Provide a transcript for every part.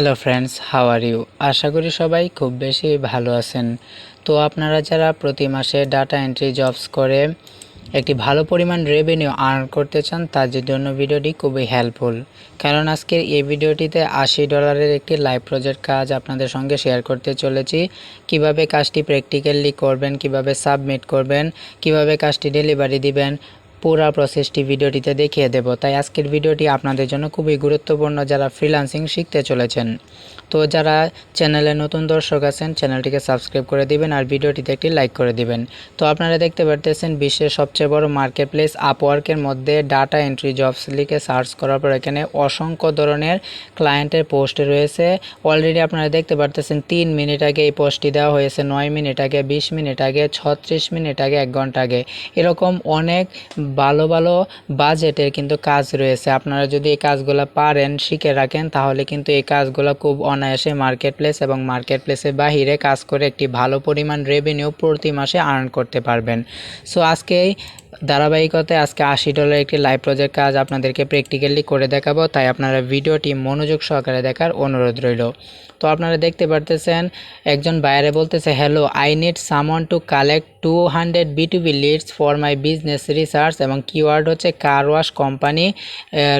Hello friends how are you আশা করি সবাই খুব বেশি ভালো আছেন। তো আপনারা যারা প্রতি মাসে ডাটা এন্ট্রি জবস করে একটি ভালো পরিমাণ রেভিনিউ আর্ন করতে চান তাদের জন্য ভিডিওটি খুবই হেল্পফুল কারণ আজকের এই ভিডিওটিতে আশি ডলারের একটি লাইভ প্রজেক্ট কাজ আপনাদের সঙ্গে শেয়ার করতে চলেছি। কীভাবে কাজটি প্র্যাকটিক্যালি করবেন, কীভাবে সাবমিট করবেন, কীভাবে কাজটি ডেলিভারি দিবেন পুরো প্রসেসটি ভিডিওটিতে দেখিয়ে দেব। তাই আজকের ভিডিওটি আপনাদের জন্য খুবই গুরুত্বপূর্ণ যারা ফ্রিল্যান্সিং শিখতে চলেছেন। তো যারা চ্যানেলে নতুন দর্শক আছেন চ্যানেলটিকে সাবস্ক্রাইব করে দিবেন আর ভিডিওটিতে একটি লাইক করে দিবেন। তো আপনারা দেখতে পারতেছেন বিশ্বের সবচেয়ে বড় মার্কেট প্লেস আপওয়ার্কের মধ্যে ডাটা এন্ট্রি জবস লিখে সার্চ করার পর এখানে অসংখ্য ধরনের ক্লায়েন্টের পোস্ট রয়েছে। অলরেডি আপনারা দেখতে পারতেছেন তিন মিনিট আগে এই পোস্টটি দেওয়া হয়েছে, নয় মিনিট আগে, বিশ মিনিট আগে, ছত্রিশ মিনিট আগে, এক ঘণ্টা আগে। এরকম অনেক ভালো ভালো বাজেটের কিন্তু কাজ রয়েছে। আপনারা যদি এই কাজগুলো পারেন, শিখে রাখেন, তাহলে কিন্তু এই কাজগুলো খুব অনায়াসে মার্কেট প্লেস এবং মার্কেট প্লেসের বাহিরে কাজ করে একটি ভালো পরিমাণ রেভিনিউ প্রতি মাসে আর্ন করতে পারবেন। সো আজকে ধারাবাহিকতায় আজকে আশি ডলার একটি লাইভ প্রজেক্ট কাজ আপনাদেরকে প্র্যাকটিক্যালি করে দেখাবো, তাই আপনারা ভিডিওটি মনোযোগ সহকারে দেখার অনুরোধ রইল। তো, আপনারা দেখতে পারতেছেন, একজন বাইরে বলতেছে hello I need someone to collect two hundred B to B leads for my business research এবং কিওয়ার্ড হচ্ছে car wash company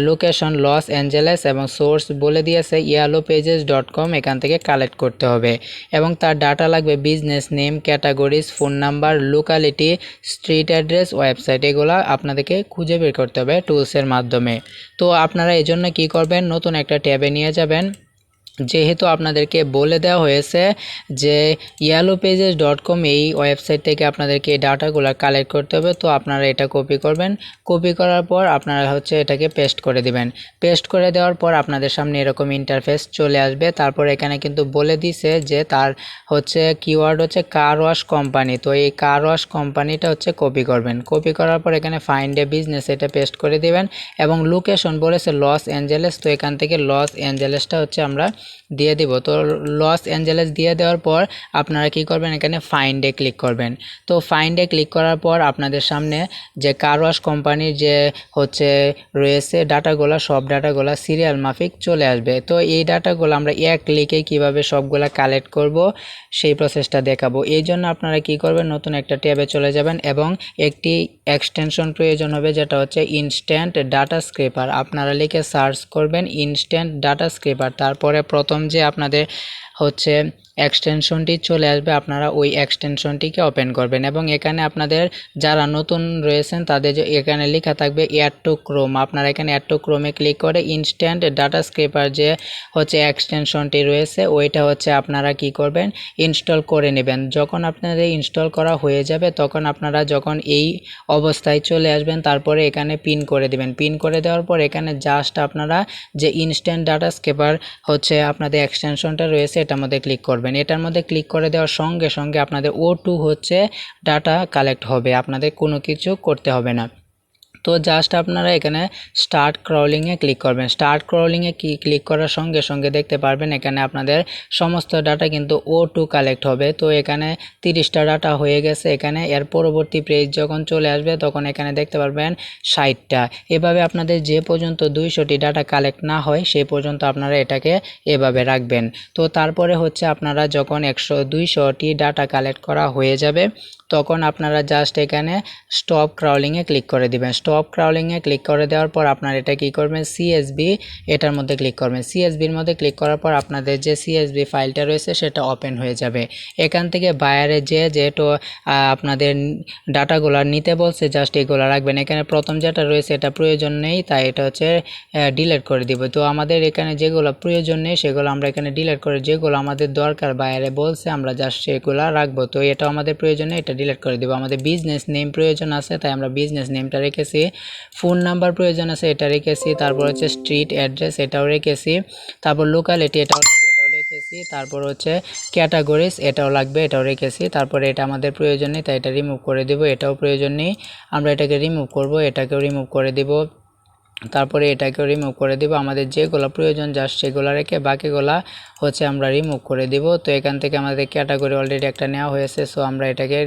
location Los Angeles এবং সোর্স বলে দিয়েছে ইয়ালো পেজেস ডট কম এখান থেকে কালেক্ট করতে হবে। এবং তার ডাটা লাগবে business name categories phone number locality street address website এগুলো আপনাদেরকে খুঁজে বের করতে হবে টুলসের মাধ্যমে। তো আপনারা এই জন্য কী করবেন? নতুন একটা ট্যাবে নিয়ে যাবেন। যেহেতু আপনাদেরকে বলে দেওয়া হয়েছে যে ইয়ালো পেজেস ডট কম এই ওয়েবসাইট থেকে আপনাদেরকে এই ডাটাগুলো কালেক্ট করতে হবে, তো আপনারা এটা কপি করবেন। কপি করার পর আপনারা হচ্ছে এটাকে পেস্ট করে দিবেন। পেস্ট করে দেওয়ার পর আপনাদের সামনে এরকম ইন্টারফেস চলে আসবে। তারপর এখানে কিন্তু বলে দিছে যে তার হচ্ছে কিওয়ার্ড হচ্ছে কার ওয়াশ কোম্পানি তো এই কার ওয়াশ কোম্পানিটা হচ্ছে কপি করবেন। কপি করার পর এখানে ফাইন্ড এ বিজনেস এটা পেস্ট করে দিবেন এবং লোকেশন বলেছে লস অ্যাঞ্জেলেস তো এখান থেকে লস অ্যাঞ্জেলেসটা হচ্ছে আমরা দিয়ে দিব। তো লস অ্যাঞ্জেলেস দিয়ে দেওয়ার পর আপনারা কি করবেন? এখানে ফাইন্ডে ক্লিক করবেন। তো ফাইন্ডে ক্লিক করার পর আপনাদের সামনে যে কার ওয়াশ কোম্পানির যে হচ্ছে রয়েছে, ডাটাগুলো, সব ডাটাগুলো সিরিয়াল মাফিক চলে আসবে। তো এই ডাটাগুলো আমরা এক ক্লিকে কীভাবে সবগুলা কালেক্ট করব, সেই প্রসেসটা দেখাবো। এই জন্য আপনারা কি করবেন? নতুন একটা ট্যাবে চলে যাবেন এবং একটি এক্সটেনশন প্রয়োজন হবে, যেটা হচ্ছে ইনস্ট্যান্ট ডাটা স্ক্রেপার আপনারা লিখে সার্চ করবেন ইনস্ট্যান্ট ডাটা স্ক্রেপার তারপরে প্রথম যে আপনাদের হচ্ছে এক্সটেনশনটি চলে আসবে, আপনারা ওই এক্সটেনশনটিকে ওপেন করবেন। এবং এখানে আপনাদের যারা নতুন রয়েছেন, তাদের এখানে লেখা থাকবে এয়ার টু ক্রোম আপনারা এখানে এয়ার টু ক্রোমে ক্লিক করে ইনস্ট্যান্ট ডাটা স্ক্রেপার যে হচ্ছে এক্সটেনশনটি রয়েছে, ওইটা হচ্ছে আপনারা কি করবেন? ইনস্টল করে নেবেন। যখন আপনাদের ইনস্টল করা হয়ে যাবে, তখন আপনারা যখন এই অবস্থায় চলে আসবেন, তারপরে এখানে পিন করে দিবেন। পিন করে দেওয়ার পর এখানে জাস্ট আপনারা যে ইনস্ট্যান্ট ডাটা স্ক্রেপার হচ্ছে আপনাদের এক্সটেনশনটা রয়েছে, এটার মধ্যে ক্লিক করবেন। এটার মধ্যে ক্লিক করে দেওয়ার সঙ্গে সঙ্গে আপনাদের ও টু হচ্ছে ডাটা কালেক্ট হবে। আপনাদের কোনো কিছু করতে হবে না। তো জাস্ট আপনারা এখানে স্টার্ট ক্রলিংয়ে ক্লিক করবেন। স্টার্ট ক্রলিংয়ে কি ক্লিক করার সঙ্গে সঙ্গে দেখতে পারবেন এখানে আপনাদের সমস্ত ডাটা কিন্তু ও টু কালেক্ট হবে। তো এখানে তিরিশটা ডাটা হয়ে গেছে এখানে। এর পরবর্তী পেজ যখন চলে আসবে তখন এখানে দেখতে পারবেন ষাটটা। এভাবে আপনাদের যে পর্যন্ত দুইশোটি ডাটা কালেক্ট না হয় সেই পর্যন্ত আপনারা এটাকে এভাবে রাখবেন। তো তারপরে হচ্ছে আপনারা যখন একশো দুইশোটি ডাটা কালেক্ট করা হয়ে যাবে, তখন আপনারা জাস্ট এখানে স্টপ ক্রাউলিংয়ে ক্লিক করে দিবেন। স্টপ ক্রাউলিংয়ে ক্লিক করে দেওয়ার পর আপনারা এটা কী করবেন সিএসবি এটার মধ্যে ক্লিক করবেন সিএসবির মধ্যে ক্লিক করার পর আপনাদের যে সিএসবি ফাইলটা রয়েছে, সেটা ওপেন হয়ে যাবে। এখান থেকে বাইরে যে যেহেতু আপনাদের ডাটাগুলো নিতে বলছে জাস্ট এগুলো রাখবেন। এখানে প্রথম যেটা রয়েছে, এটা প্রয়োজন নেই, তাই এটা হচ্ছে ডিলেট করে দিব। তো আমাদের এখানে যেগুলো প্রয়োজন নেই, সেগুলো আমরা এখানে ডিলেট করে, যেগুলো আমাদের দরকার বাইরে বলছে, আমরা জাস্ট সেগুলো রাখব। তো এটা আমাদের প্রয়োজন নেই, এটা ডিলেট করে দেবো। আমাদের বিজনেস নেম প্রয়োজন আছে, তাই আমরা বিজনেস নেমটা রেখেছি। ফোন নাম্বার প্রয়োজন আছে, এটা রেখেছি, তারপর হচ্ছে স্ট্রিট অ্যাড্রেস এটাও রেখেছি, তারপর লোকালিটি এটাও এটাও রেখেছি, তারপর হচ্ছে ক্যাটাগরিজ এটাও লাগবে, এটাও রেখেছি, তারপরে এটা আমাদের প্রয়োজন নেই, তাই এটা রিমুভ করে দেবো, এটাও প্রয়োজন নেই, আমরা এটাকে রিমুভ করব, এটাকেও রিমুভ করে দেব তারপরে এটাকে রিমুভ করে দিব। আমাদের যেগুলো প্রয়োজন জাস্ট সেগুলো রেখে বাকিগুলা হচ্ছে আমরা রিমুভ করে দিব। তো এখান থেকে আমাদের ক্যাটাগরি অলরেডি একটা নেওয়া হয়েছে সো আমরা এটাকে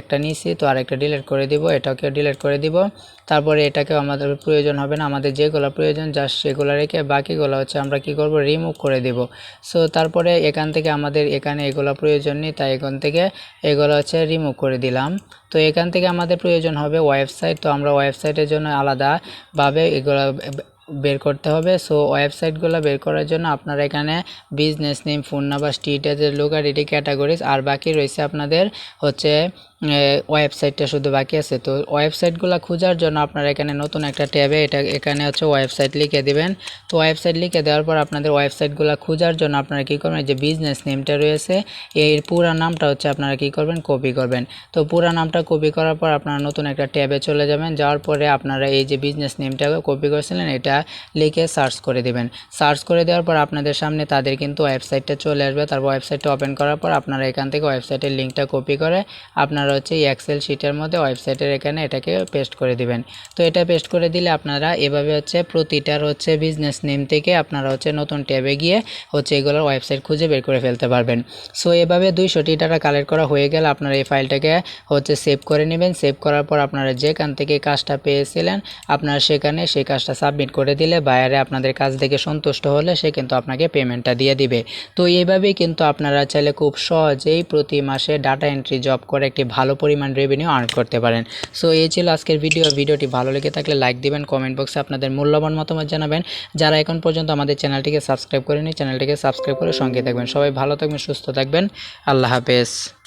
একটা নিছি, তো আরেকটা ডিলিট করে দিব এটাকে ডিলিট করে দিব। তারপরে এটাকে আমাদের প্রয়োজন হবে না, আমাদের যেগুলো প্রয়োজন জাস্ট সেগুলো রেখে বাকিগুলো হচ্ছে আমরা কি করব রিমুভ করে দিব। সো তারপরে এখান থেকে আমাদের এখানে এগুলো প্রয়োজন নেই, তাই এখান থেকে এগুলো হচ্ছে রিমুভ করে দিলাম। তো এখান থেকে আমাদের প্রয়োজন হবে ওয়েবসাইট তো আমরা ওয়েবসাইটের জন্য আলাদাভাবে এগুলো বের করতে হবে। সো ওয়েবসাইটগুলো বের করার জন্য আপনারা এখানে business name phone number street আর লোকালিটি ক্যাটাগরিজ আর বাকি রয়েছে আপনাদের হচ্ছে ওয়েবসাইটটা শুধু বাকি আছে। তো ওয়েবসাইটগুলো খোঁজার জন্য আপনারা এখানে নতুন একটা ট্যাবে এটা, এখানে হচ্ছে ওয়েবসাইট লিখে দিবেন। তো ওয়েবসাইট লিখে দেওয়ার পর আপনাদের ওয়েবসাইটগুলো খোঁজার জন্য আপনারা কী করবেন যে বিজনেস নেমটা রয়েছে, এর পুরা নামটা হচ্ছে আপনারা কী করবেন কপি করবেন। তো পুরা নামটা কপি করার পর আপনারা নতুন একটা ট্যাবে চলে যাবেন, যাওয়ার পরে আপনারা এই যে বিজনেস নেমটা কপি করেছিলেন, এটা লিখে সার্চ করে দিবেন। সার্চ করে দেওয়ার পর আপনাদের সামনে তাদের কিন্তু ওয়েবসাইটটা চলে আসবে। তারপর ওয়েবসাইটটা ওপেন করার পর আপনারা এখান থেকে ওয়েবসাইটের লিঙ্কটা কপি করে আপনারা হচ্ছে এই এক্সেল শিটের মধ্যে ওয়েবসাইটের এখানে এটাকে পেস্ট করে দিবেন। তো এটা পেস্ট করে দিলে আপনারা এভাবে হচ্ছে প্রতিটার হচ্ছে বিজনেস নেম থেকে আপনারা হচ্ছে নতুন ট্যাবে গিয়ে হচ্ছে এগুলোর ওয়েবসাইট খুঁজে বের করে ফেলতে পারবেন। সো এভাবে দুইশোটি টাকা কালেক্ট করা হয়ে গেলে আপনারা এই ফাইলটাকে হচ্ছে সেভ করে নেবেন। সেভ করার পর আপনারা যেখান থেকে কাজটা পেয়েছিলেন, আপনারা সেখানে সেই কাজটা সাবমিট করে দিলে বায়ারে আপনাদের কাজ দেখে সন্তুষ্ট হলে সে কিন্তু আপনাকে পেমেন্টটা দিয়ে দিবে। তো এইভাবেই কিন্তু আপনারা চাইলে খুব সহজেই প্রতি মাসে ডাটা এন্ট্রি জব করে একটি ভালো পরিমাণ রেভিনিউ আর্ন করতে পারেন। সো এই ছিল আজকের ভিডিও ভিডিওটি ভালো লেগে থাকলে লাইক দিবেন কমেন্ট বক্সে আপনাদের মূল্যবান মতামত জানাবেন। যারা এখন পর্যন্ত আমাদের চ্যানেলটিকে সাবস্ক্রাইব করেনি চ্যানেলটিকে সাবস্ক্রাইব করে সঙ্গে থাকবেন। সবাই ভালো থাকবেন, সুস্থ থাকবেন। আল্লাহ হাফেজ।